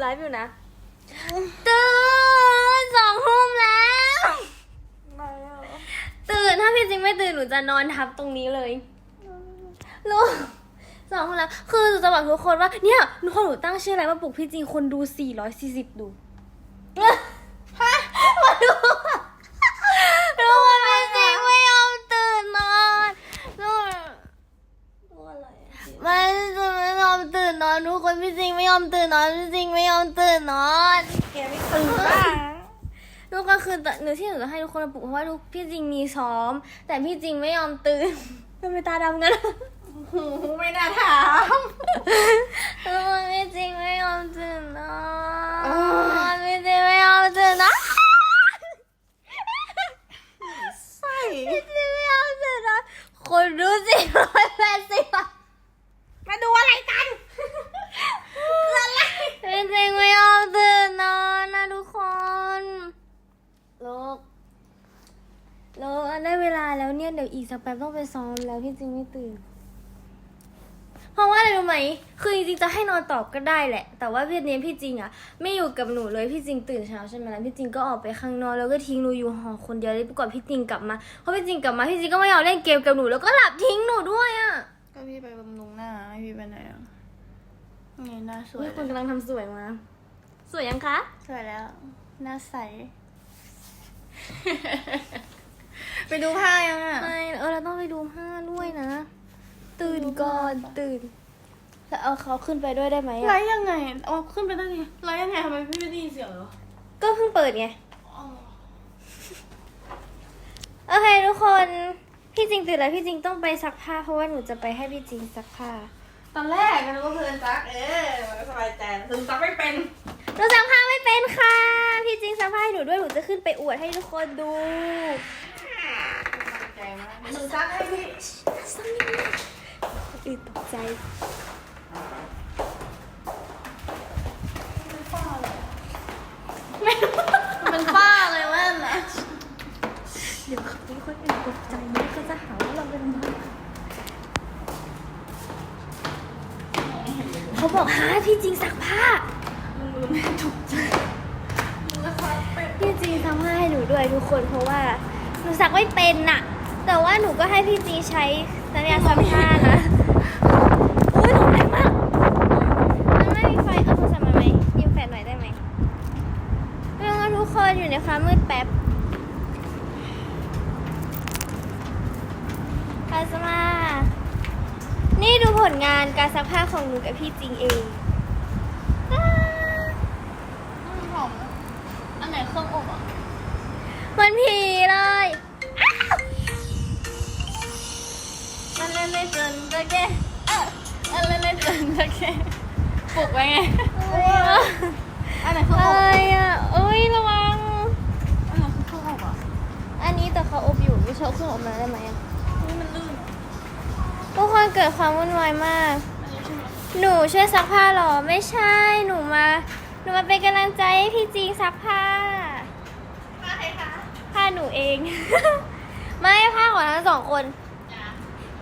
ไลฟ์อยู่นะตื่นสองทุ่มแล้ว ตื่นถ้าพี่จริงไม่ตื่นหนูจะนอนทับตรงนี้เลยลูกสองทุ่มแล้ว คือหนูจะบอกทุกคนว่าเนี่ยทุกคนหนูตั้งชื่ออะไรว่าปลุกพี่จริงคนดู 440 ดูฮะมาดูดูว่าพี่จริงไม่ยอมตื่นนอนลูก มันไม่ยอมตื่นนอนทุก คนพี่จริงไม่ยอมตื่นนอนพี่จริงไม่ยอมตื่นนอนแกไม่ตื่นบ้าทุกคนคือหนูที่หนูจะให้ทุกคนมาปลุกเพราะว่าทุกพี่จริงมีซ้อม แต่พี่จริงไม่ยอมตื่นทำไมตาดำกันหูไม่น่าถามทุกคนพี่จริงไม่ยอมตื่นนอนพี่จริงไม่ยอมตื่นนอนใช่พี่จริงไม่ยอมตื่นนอนคนดูสิร้อยแปดสิบอะ มาดูอะไรกันอะไร พี่จริงไม่ยอมตื่นนอนนะทุกคนโลก โลได้เวลาแล้วเนี่ยเดี๋ยวอีกสักแป๊บต้องไปซ้อมแล้วพี่จริงไม่ตื่น เพราะว่าอะไรรู้ไหมคือจ ริงๆจะให้นอนต่อก็ได้แหละ แต่ว่าพี่เนี้ยพี่จริงอะไม่อยู่กับหนูเลยพี่จริงตื่นเช้าใช่ไหมแล้วพี่จริงก็ออกไปข้างนอกแล้วก็ทิ้งหนูอยู่หอคนเดียวเลยก่อนพี่จริงกลับมาเพราะพี่จริงกลับมาพี่จริงก็ไม่ยอมเล่นเกมกับหนูแล้วก็หลับทิ้งหนูด้วยอะก็พี่ไปบำรุงหน้าให้พี่ไปไหนอะไงหน้าสวยมีคนกำลังทำสวยมาสวยยังคะสวยแล้ว หน้าใส ไปดูผ้ายังอะไม่เออเราต้องไปดูผ้าด้วยนะ ตื่นก่อนตื่น แล้วเอาเขาขึ้นไปด้วยได้ไหมไลอะฟ์ยังไงอ๋อขึ้นไปได้ไงไลฟ์ยังไงทำไมพี่ไม่ได้ยินเสียงเหรอก็เพิ่งเปิดไง อ๋อโอเคทุกคน พี่จริงตื่นแล้วพี่จริงต้องไปซักผ้าเพราะว่าหนูจะไปให้พี่จริงซักผ้าตอนแรกก็นึกว่าเพลินซัก เออสบายใจถึงซักไม่เป็น หนูซักผ้าไม่เป็นค่ะ พี่จริงซักผ้าให้หนูด้วยหนูจะขึ้นไปอวดให้ทุกคนดูสบายใจมากหนูซักให้พี่ซักนิดนึงอื่นตกใจ มันเป็นฝ้าเลยแม่นนะเดี๋ยวมีคนอื่นตกใจนะก็จะหาว่าเราเป็นบ้าเขาบอกฮะพี่จริงซักผ้ามึงดูแม่ถูกใจมึงก็ซักเป็นพี่จีทำให้หนูด้วยทุกคนเพราะว่าหนูซักไม่เป็นน่ะ แต่ว่าหนูก็ให้พี่จีใช้น้ำยาซักผ้านะอุ้ยหนูแรงมาก มันไม่มีไฟเอาโทรศัพท์มาไหมยืมแฟลชหน่อยได้ไหมเรื่องว่าทุกค นอยู่ในความมืดแป๊บคาสมา นี่ดูผลงานการซักผ้าของหนูกับพี่จริงเองอ้ามันหอมนะอันไหนเครื่องอบอะเหมันผีเลยอ้าวมันเล่นไม่จนจะแก้เออมันเล่นไม่จนจะแก้ปลุกไว้ไงเอ้ยอันไหนเครื่องอบอะไรอ่ นนี้แต่เขาอบอยู่ไม่ใช่เอาเครื่องอบมาได้ไหมอะนี่มันลื่นทุกคนเกิดความวุ่นวายมาก อันนี้ใช่ไหมหนูช่วยซักผ้าเหรอ ไม่ใช่หนูมา หนูมาเป็นกำลังใจให้พี่จีซักผ้าผ้าใครคะผ้าหนูเอง ไม่ผ้าของทั้งสองคน จ้า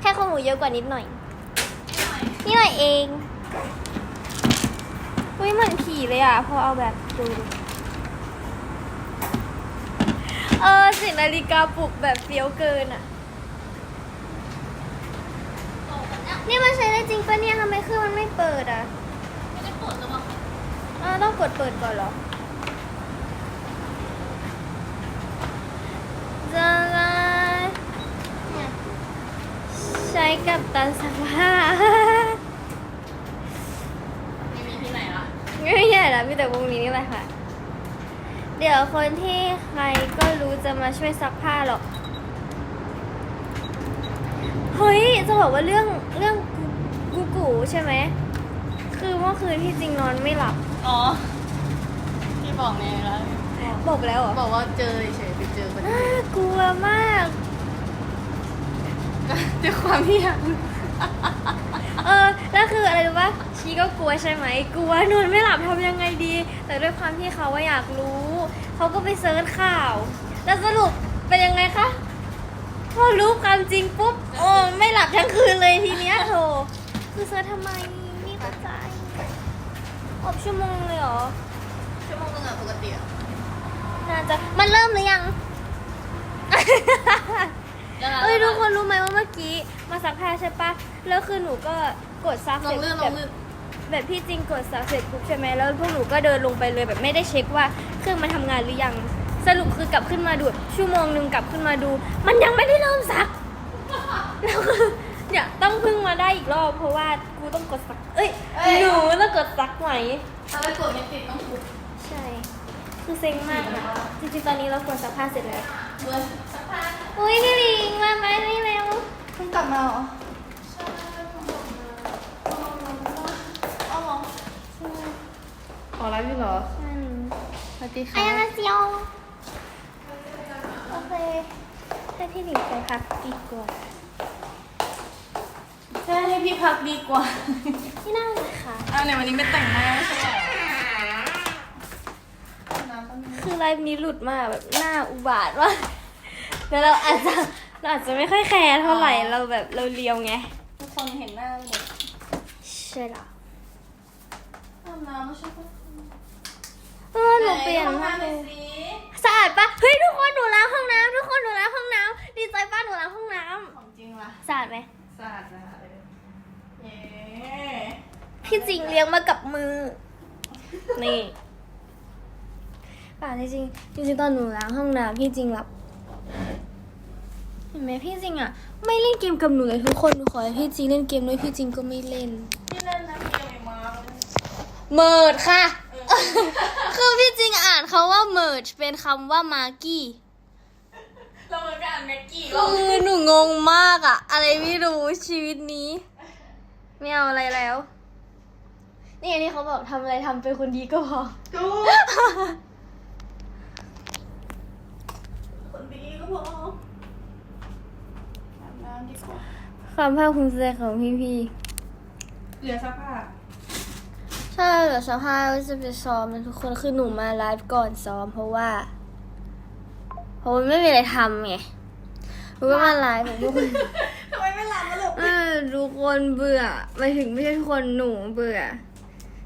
แค่ของหนูเยอะกว่านิดหน่อยหน่อยนี่หน่อยเอง อุ้ยเหมือนผีเลยอะพอเอาแบบดูดิ เออสินาฬิกาปลุกแบบเฟี้ยวเกินอะโตกันแล้วนี่มันใช้ได้จริงปะเนี่ยทำไมเครื่องมันไม่เปิดอะ ไม่ได้ปวดตัวเออต้องกดเปิดก่อนเหรอจะไลใช้กับตันสักผ้าไม่มีที่ไหนละไม่ใช่แล้วมีแต่วงนี้นี่แหละค่ะ เดี๋ยวคนที่ใครก็รู้จะมาช่วยซักผ้าหรอก เฮ้ย จะบอกว่าเรื่องเรื่องกูกูใช่ไหม คือเมื่อคืนที่จริงนอนไม่หลับ อ๋อ พี่บอกไงแล้วบอกไปแล้วเหรอบอกว่าเจอเฉยๆไปเจอคนน่ากลัวมากเจอความที่อยากเออแล้วคืออะไรรู้ปะชีก็กลัวใช่ไหม กลัวนอนไม่หลับทำยังไงดี แต่ด้วยความที่เขาว่าอยากรู้ เขาก็ไปเซิร์ชข่าว แล้วสรุปเป็นยังไงคะพอรู้ความจริงปุ๊บ โอ้ไม่หลับทั้งคืนเลยทีเนี้ยโถคือเซิร์ชทำไมไม่เข้าใจอบชั่วโมงเลยเหรอ ชั่วโมงนึงอะปกติอะน่าจะมันเริ่มหรือยังเอ้ยทุกคนรู้ไหมว่าเมื่อกี้มาซักผ้าใช่ปะแล้วคือหนูก็กดซักลเสร็งจลื่นลแบงบลื่น แบบพี่จริงกดซักเสร็จปุ๊บใช่ไหมแล้วพวกหนูก็เดินลงไปเลยแบบไม่ได้เช็คว่าเครื่องมันทำงานหรือยังสรุปคือกลับขึ้นมาดูชั่วโมงหนึ่งกลับขึ้นมาดู มันยังไม่ได้เริ่มซักแล้วคือเนี่ยต้องพึ่งมาได้อีกรอบเพราะว่ากูต้องกดซัก เอ้ยหนูต้องกดซักใหม่ถ้าไม่กดไม่ติดต้องทุบใช่ คือเซ็งมากอะจริงๆ ตอนนี้เราควรซักผ้าเสร็จแล้วเมื่อสักพักอุ้ยพี่หลิงมาไหมนี่เร็วเพิ่งกลับมาเหรออ๋อ อไลฟ์อยู่เหรอ อืมสวัสดีอาค่ะยามาเซียวโอเคให้พี่หลิงไปพักดีกว่าใช่ให้พี่พักดีกว่า ที่นั่งเลยค่ะอ้าวเนี่ยวันนี้ไม่แต่งหน้าใช่ไหมน้ำต้นคือไลฟ์นี้หลุดมากแบบหน้าอุบาทว่ากแล้วเราอาจจะเราอาจจะไม่ค่อยแคร์เท่าไหร่เราแบบเราเลียวไงทุกคนเห็นหน้าเลยใช่เหรออาบน้ำแล้วใช่ปะ เออหนูเปลี่ยนมากเลยสิสะอาดปะเฮ้ยทุกคนหนูล้างห้องน้ำทุกคนหนูล้างห้องน้ำดีใจป้าหนูล้างห้องน้ของจริงล่ะำสะอาดไหมสะอาดสะอาดเลยเย้พี่จริงเลี้ยงมากับมือ นี่ป่าจริงๆจริงๆตอนหนูล้างห้องน้ำพี่จริงหลับเห็นไหมพี่จริงอะ ไม่เล่นเกมกับหนูเลยทุกคนหนูขอให้พี่จริงเล่นเกมด้วยพี่จริงก็ไม่เล่น พี่เล่นนะพี่ยังไม่มาเลยเมิร์ดค่ะ คือพี่จริงอ่านเขาว่าเมิร์ดเป็นคำว่ามากี้เราเหมือนกันแม็กกี้คือหนูงงมากอะอะไรไม่รู้ชีวิตนี้ไม่เอาอะไรแล้ว นี่ไงที่เขาบอกทำอะไรทำเป็นคนดีก็พอ ดูคนดีก็พออาบน้ำดีกว่า ความภาคภูมิใจของพี่พี่เหลือซักผ้าๆ ใช่เดี๋ยวสภาพจะไปซ้อมนะทุกคนคือหนูมาไลฟ์ก่อนซ้อมเพราะว่าเพราะว่าไม่มีอะไรทำไงหนูก็มาไลฟ์แบบทุกคนทำไมไม่หลับมาลูกเออทุกคนเบื่อหมายถึงไม่ใช่ทุกคนหนูเบื่อ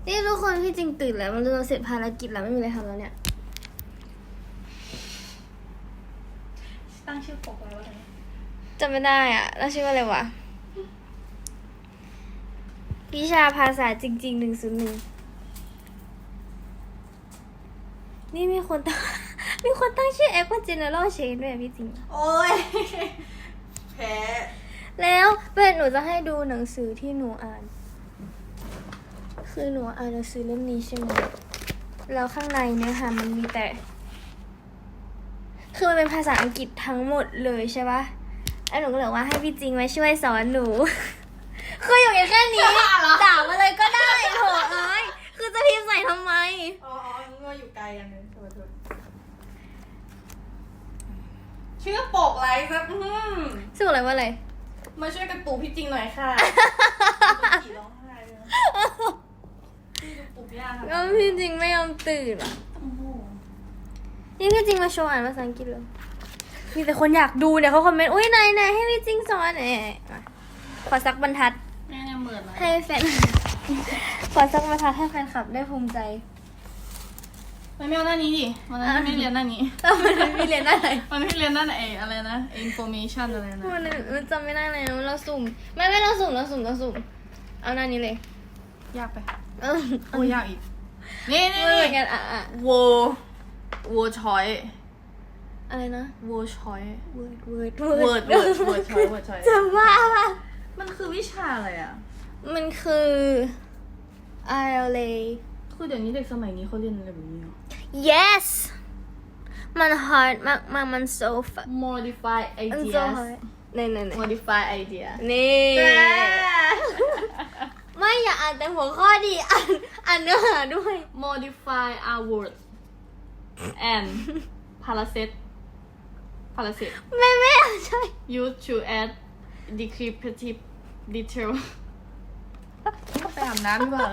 นี่ทุกคนพี่จริงตื่นแล้ว มันเราเสร็จภารกิจแล้วไม่มีอะไรทำแล้วเนี่ย ตั้งชื่อปกไว้ว่าอะไร จำไม่ได้อะแล้วชื่อว่าอะไรวะ วิชาภาษาจริงๆหนึ่งศูนย์หนึ่งนี่มีคนตั้ง มีคนตั้งชื่อแอปว่า general chain ด้วยอะพี่จริง โอ้ยแพ้แล้วเป็นหนูจะให้ดูหนังสือที่หนูอ่าน คือหนูอ่านหนังสือเล่มนี้ใช่ไหมแล้วข้างในเนื้อหามันมีแต่ คือมันเป็นภาษาอังกฤษทั้งหมดเลยใช่ปะแล้วหนูก็เลยว่าให้พี่จริงมาช่วยสอนหนู คืออยู่อย่างแค่นี้ด่ามาเลยก็ได้โถเอ้ยคือจะพิมพ์ใส่ทำไม อ๋ออ๋อนึกว่าอยู่ไกลกันเลยขอโทษชื่อปกไลฟ์ครับอืมชื่ออะไรว่าอะไร มาช่วยกันปลูกพี่จริงหน่อยค่ะขี่ร้องไห้เลยพี่ดูปลูกยากค่ะก็พี่จริงไม่ยอมตื่นอะโอ้โหนี่พี่จริงมาโชว์อ่านภาษาอังกฤษเลยมีแต่คนอยากดูเนี่ยเขาคอมเมนต์ อุ้ยนายนายให้พี่จริงสอนเอ๋ขอสักบรรทัด ให้แฟน ขอสักบรรทัดให้แฟนคลับได้ภูมิใจไม่ไม่เอาหน้านี้ดิวันนั้นไม่เรียนหน้านี้เออมันมีเรียนได้ไหนมันไม่เรียนหน้าไหนอะไรนะ information อะไรนะมันมันจำไม่ได้แล้วเราสุ่ม ไม่ไม่เราสุ่มเราสุ่มเราสุ่ม เอาหน้านี้เลย ยากไปเออโอ้ยากอีก นี่นี่ไม่เหมืนี่อนกันอะอะโวโวชอยอะไรนะโวชอย word word word word word choice word choice จำว่ามันคือวิชาอะไรอะ มันคือ ILA คือเดี๋ยวนี้เด็กสมัยนี้เขาเรียนอะไรแบบนี้เหรอ yes มัน hard มากมากมัน so fuck modify มัน so ideas hard นี่นี่นี่ modify idea นี่ไม่อย่าอ่านแต่หัวข้อดิอ่านอ่านเนื้อหาด้วย modify our word and parasite parasite ไม่ไม่อ่านใช่ used to add descriptive detail ไปอาบน้ำดีกว่า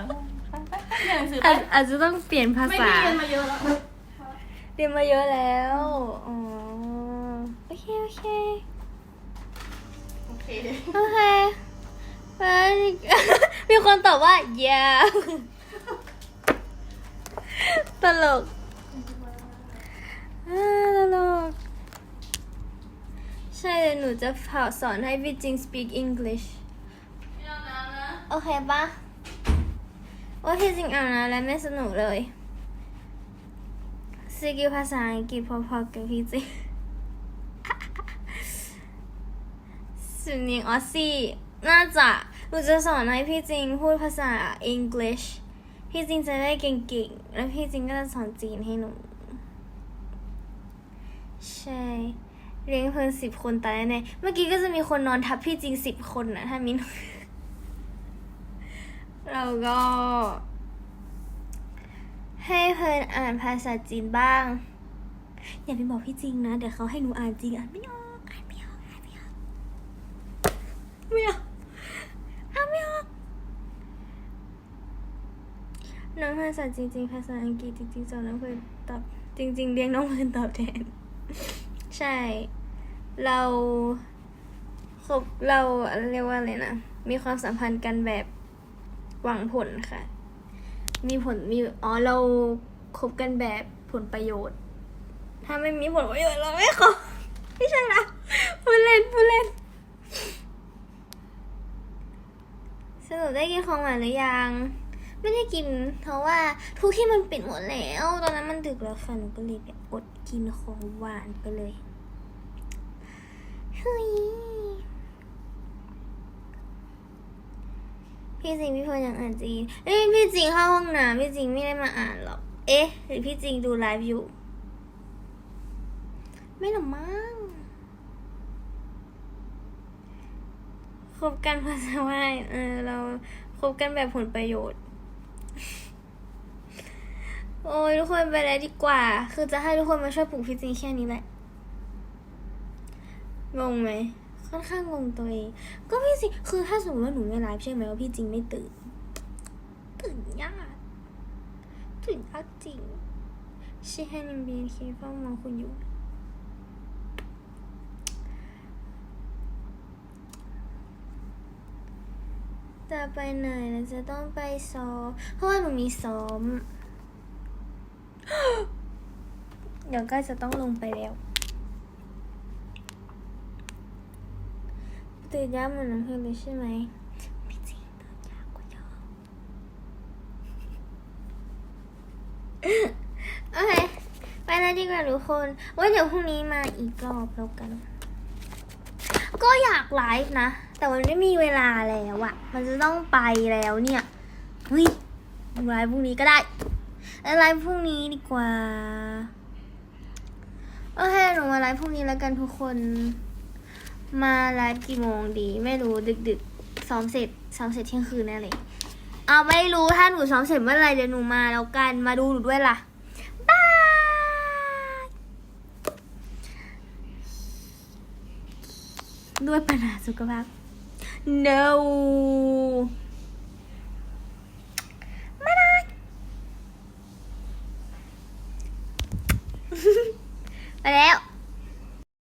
เรียนหนังสือไปอาจอาจจะต้องเปลี่ยนภาไม่ษา ได้เรียนมาเยอะแล้วเรียนมาเยอะแล้ว อ๋อ โอเค โอเค โอเคโอเคแล้วนี่มีคนตอบว่า yeah ตลกอ่าตลก ใช่เดี๋ยวหนูจะเผาสอนให้พี่จริง speak English ไม่เอาน้ำนะ โอเคปะว่าพี่จริงอ่านะแล้วไม่สนุกเลยสกิลภาษาอังกฤษพอๆกับพี่จริงสำเนียงออสซี่น่าจะหนูจะสอนให้พี่จริงพูดภาษา English พี่จริงจะได้เก่งๆ แล้วพี่จริงก็จะสอนจีนให้หนูใช่เลี้ยงเพิ่นสิบคนตายแน่เมื่อกี้ก็จะมีคนนอนทับพี่จริงสิบคนนะถ้ามิน เราก็ ให้เพิ่นอ่านภาษาจีนบ้าง อย่าไปบอกพี่จริงนะ เดี๋ยวเขาให้หนูอ่านจริงอ่านไม่ออกอ่านไม่ออกอ่านไม่ออกไม่ออกอ่านไม่ออกน้องภาษาจริง ๆ ภาษาอังกฤษจริงๆสอนน้องเพิ่นตอบจริง ๆเลี้ยงน้องเพิ่นตอบแทน ใช่ เราคบเราเรียกว่าอะไรนะมีความสัมพันธ์กันแบบ หวังผลค่ะ มีผลมีอ๋อเราคบกันแบบผลประโยชน์ ถ้าไม่มีผลประโยชน์เราไม่คบไม่ใช่นะพูดเล่นพูดเล่นสรุปได้กินของหวานหรือยัง ไม่ได้กิน เพราะว่าทุกที่มันปิดหมดแล้ว ตอนนั้นมันดึกแล้วค่ะหนูก็เลยแบบอดกินของหวานไปเลยเฮ้ย พี่จริงพี่พลยังอ่านจีนเอ้ยพี่จริงเข้าห้องน้ำพี่จริงไม่ได้มาอ่านหรอก เอ๊ะหรือพี่จริงดูไลฟ์อยู่ ไม่หรอกมั้งคบกันภาษาว่าเออเราคบกันแบบผลประโยชน์ โอ้ยทุกคนไปแล้วดีกว่า คือจะให้ทุกคนมาช่วยปลุกพี่จริงแค่นี้แหละงงไหม ค่อนข้างงงตัวเอง ก็พี่สิ คือถ้าสมมติว่าหนูไม่ไลฟ์ใช่ไหมว่าพี่จริงไม่ตื่น ตื่นยาก ตื่นยากจริงชิฮันยังบีเคเฝ้ามองคุณอยู่ จะไปไหนเราจะต้องไปซ้อม เพราะว่าหนูมีซ้อม เดี๋ยวก็จะต้องลงไปแล้ว ตื่นยากเหมือนน้ำเพลเลยใช่ไหมพี่จริงตื่นยากกว่าเยอะโอเคไปแล้วดีกว่าทุกคนไว้เดี๋ยวพรุ่งนี้มาอีกรอบแล้วกัน ก็อยากไลฟ์นะ แต่มันไม่มีเวลาแล้วอะมันจะต้องไปแล้วเนี่ยเฮ้ยไลฟ์พรุ่งนี้ก็ได้แล้วไลฟ์พรุ่งนี้ดีกว่าโอเคหนูมาไลฟ์พรุ่งนี้แล้วกันทุกคน มาไลฟ์กี่โมงดี ไม่รู้ดึกดึกๆซ้อมเสร็จซ้อมเสร็จเที่ยงคืนแน่เลย เอาไม่รู้ถ้าหนูซ้อมเสร็จเมื่อไหรเดี๋ยวหนูมาแล้วกันมาดูหนูด้วยล่ะบายด้วยปัญหาสุขภาพ no